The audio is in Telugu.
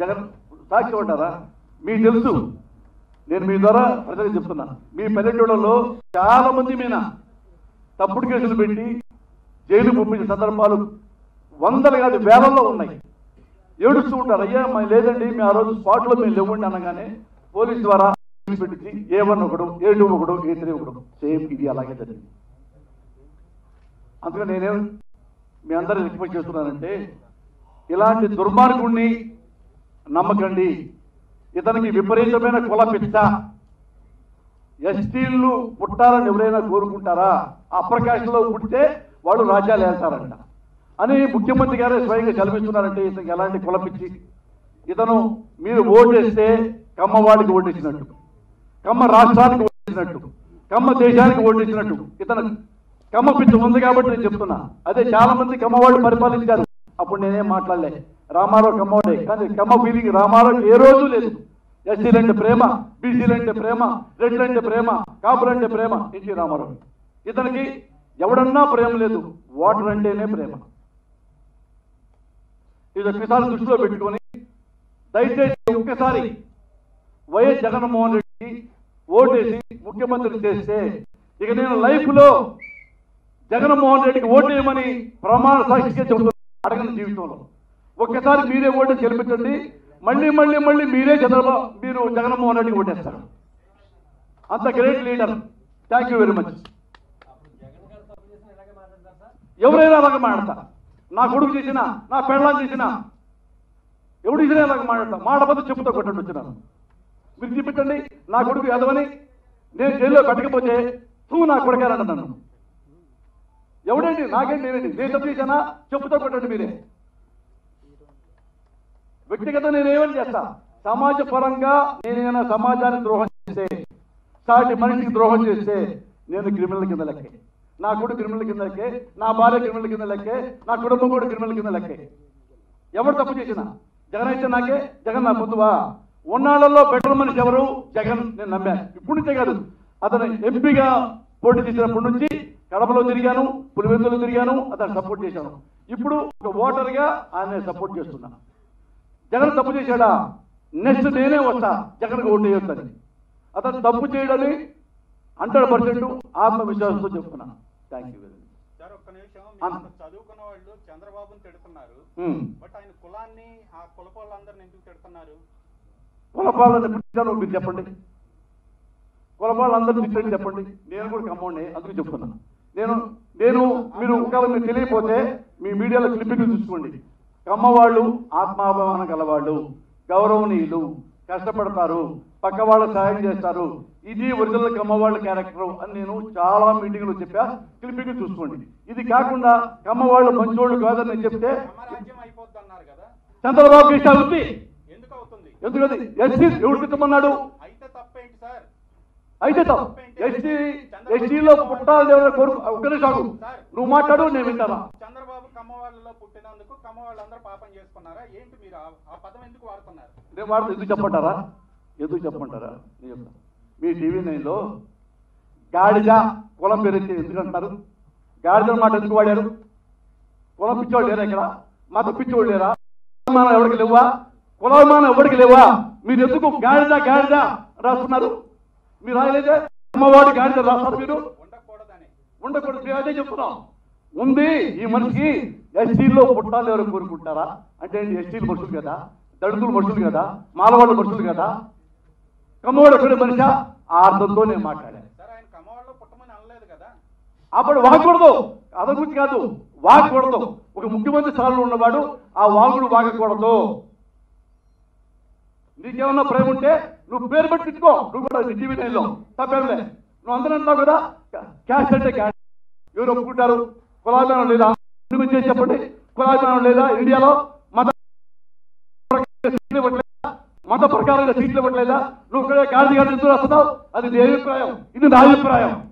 జగన్ సాక్షి ఉంటారా? మీకు తెలుసు. నేను మీ ద్వారా ప్రజలకు చెప్తున్నా. మీ పల్లెటూళ్ళలో చాలా మంది మీద తప్పుడు కేసులు పెట్టి జైలు పంపించిన సందర్భాలు వందలు కాదు వేలల్లో ఉన్నాయి. ఏడుస్తూ ఉంటారు అయ్యా లేదండి మీ ఆ రోజు స్పాట్లో మేము లేవండి అనగానే పోలీస్ ద్వారా కేసు పెట్టించి ఏ వన్ ఒకడు ఏ టూ ఒకడు ఏ త్రీ ఒకడు సేమ్ ఇది అలాగే జరిగింది. అందుకని నేనేం మీ అందరూ రిక్వెస్ట్ చేస్తున్నానంటే ఇలాంటి దుర్మార్గుణ్ణి నమ్మకండి. ఇతనికి విపరీతమైన కుల పిచ్చ. ఎస్టీలు పుట్టాలని ఎవరైనా కోరుకుంటారా? అప్రకాశంలో పుట్టితే వాళ్ళు రాజ్యాలు వెళ్తారంట అని ముఖ్యమంత్రి గారే స్వయంగా కల్పిస్తున్నారంటే ఇతనికి ఎలాంటి కులపిచ్చి ఇతను మీరు ఓటేస్తే కమ్మవాడికి ఓటేసినట్టు. కమ్మ రాష్ట్రానికి ఓటేసినట్టు. కమ్మ దేశానికి ఓటేసినట్టు. ఇతను కమ్మ పిచ్చి ఉంది కాబట్టి నేను చెప్తున్నా. అదే చాలా మంది కమ్మవాళ్ళు పరిపాలించారు. అప్పుడు నేనేం మాట్లాడలే. రామారావు కమ్మవాడే. కానీ కమ్మ ఫీలింగ్ రామారావు ఏ రోజు లేదు. ఎస్సీలంటే ప్రేమ బీసీలంటే ప్రేమ రెడ్లంటే ప్రేమ కాపులంటే ప్రేమ ఎన్టీ రామారావు. ఇతనికి ఎవడన్నా ప్రేమ లేదు. ఓటర్ అంటేనే ప్రేమ. ఇది ఒకసారి దృష్టిలో పెట్టుకొని దయచేసి ఒక్కసారి వైఎస్ జగన్మోహన్ రెడ్డి ఓటేసి ముఖ్యమంత్రి చేస్తే ఇక నేను లైఫ్లో జగన్మోహన్ రెడ్డికి ఓటేయమని ప్రమాణ సాక్షిగా చెబుతున్నాను అడగని జీవితంలో. ఒక్కసారి మీరే ఓటు గెలిపించండి. మళ్ళీ మళ్ళీ మళ్ళీ మీరే చంద్రబాబు మీరు జగన్మోహన్ రెడ్డికి ఓటేస్తారు. అంత great leader. Thank you very much ఎవరైనా అలాగే మాట్లాడతా నా కొడుకు చేసిన నా పెళ్ళాం చేసిన ఎవడు చేసినా అలాగే మాట్లాడతా మాడబద్దు చెప్పుతో కొట్టండి వచ్చినాను మీరు చూపించండి నా కొడుకు ఎదవని నేను జైల్లో పెట్టకపోతే తూ నా కొడకారన్న ఎవడండి నాకేంటి? నేనండి నేను తప్పు చేశానా? చెప్పుతో కొట్టండి మీరే. వ్యక్తిగత నేనేమని చేస్తా. సమాజ పరంగా నేనేమైనా సమాజానికి ద్రోహం చేస్తే సాటి మనిషికి ద్రోహం చేస్తే నేను క్రిమినల్ కింద లెక్కే. నా కొడుకు క్రిమినల్ కింద లెక్కే నా భార్య క్రిమినల్ కింద లెక్కే నా కుటుంబం కూడా క్రిమినల్ కింద లెక్కే. ఎవరు తప్పు చేసినా? జగన్ అయితే నాకే జగన్ నా పొద్దువా ఉన్నాళ్ళల్లో పెట్రోల్ మనిషి ఎవరు? జగన్ నేను నమ్మాను ఇప్పుడు నుంచే కాదు. అతను ఎంపీగా పోటీ చేసినప్పటి నుంచి కడపలో తిరిగాను పులివెందులో తిరిగాను అతను సపోర్ట్ చేశాను. ఇప్పుడు ఒక ఓటర్గా ఆయన సపోర్ట్ చేస్తున్నాను జగన్ తప్పు చేశాడా? నెక్స్ట్ నేనే వస్తా. జగన్కి ఓటు వేయొద్దని. అతను తప్పు చేయడని హండ్రెడ్ పర్సెంట్ ఆత్మవిశ్వాసంతో చెప్తున్నా. థ్యాంక్ యూ సార్ ఒక్క నిమిషం. చదువుకున్న వాళ్ళు చంద్రబాబుని తిడుతున్నారు. మచ్ బట్ ఆయన కులాన్ని ఆ కులప వాళ్ళందరిని ఎందుకు తిడుతున్నారు? కులపాలను పిలిచాను మీరు చెప్పండి. కులపాలందరూ తిట్టండి చెప్పండి. నేను కూడా కమ్మోండి అందుకు చెప్తున్నాను నేను నేను మీరు ఒకవేళ మీకు తెలియకపోతే మీ మీడియాలో క్లిప్పింగ్ చూసుకోండి. కమ్మవాళ్ళు ఆత్మాభిమానం గలవాళ్ళు గౌరవనీయులు కష్టపడతారు పక్క వాళ్ళు సహాయం చేస్తారు. ఇది ఒరిజినల్ కమ్మవాళ్ళ క్యారెక్టర్ అని నేను చాలా మీటింగ్లో చెప్పా. క్లిప్పింగ్ చూసుకోండి. ఇది కాకుండా కమ్మవాళ్ళు మంచోళ్ళు కాదని నేను చెప్తే చంద్రబాబు ఇష్ట అవుతుంది? ఎందుకు ఎస్సీ ఎవడు తిట్టమన్నాడు? అయితే ఎస్టీ ఎస్టీలో పుట్టాలి ఎవరైనా కోరుకు ఒక్కరే సాగు నువ్వు మాట్లాడు నేను వింటానా? చంద్రబాబు కమ్మవాళ్ళలో పుట్టినందుకు కమ్మవాళ్ళందరూ పాపం చేసుకున్నారా? ఏంటి మీరు ఆ- పదం ఎందుకు వాడుతున్నారు? నేను వాడు ఎందుకు చెప్పంటారా ఎందుకు చెప్పంటారా మీ టీవీ నైన్లో గాడిద కులం పేరైతే ఎందుకు అంటారు గాడిద మాట ఎందుకు వాడారు? కులం పిచ్చోళ్ళు లేరా ఇక్కడ? మత పిచ్చోళ్ళు లేరా? ఎవరికి లేవా? కులమానం ఎవరికి లేవా? మీరు ఎందుకు గాడిద గాడిద రాస్తున్నారు? మీరు రాయలేదే అమ్మవాడి గాడిద రాస్తారు మీరు? ఉండకూడదు మేము అదే చెప్తున్నాం. ఉంది ఈ మనిషికి ఎస్టీల్లో పుట్టాలు ఎవరు కోరుకుంటారా? అంటే ఎస్టీలు మనుషులు కదా దళితులు మనుషులు కదా మాలవాళ్ళు మనుషులు కదా. కమ్మవాడు ఒకటి మనిషి? ఆ అర్థంతో నేను మాట్లాడాను. అప్పుడు వాగకూడదు. అద గురించి కాదు వాగకూడదు. ఒక ముఖ్యమంత్రి స్థానంలో ఉన్నవాడు ఆ వాగుడు వాగకూడదు. నీకేమన్నా ప్రేమ ఉంటే నువ్వు పేరు పెట్టించుకో. నువ్వు కూడా టీవీ నైన్లో తప్పేంలే నువ్వు అందరూ అంటావు కదా? క్యాష్ అంటే క్యాష్. ఎవరు ఒప్పుకుంటారు? కులాభిమానం లేదా? నువ్వు చేసి చెప్పండి? కులాభిమానం లేదా? ఇండియాలో మత సీట్లు ఇవ్వట్లేదా? మత ప్రకారంగా సీట్లు ఇవ్వట్లేదా? నువ్వు ఇక్కడ ఎందుకు వస్తున్నావు. అది నీ అభిప్రాయం. ఇది నా అభిప్రాయం.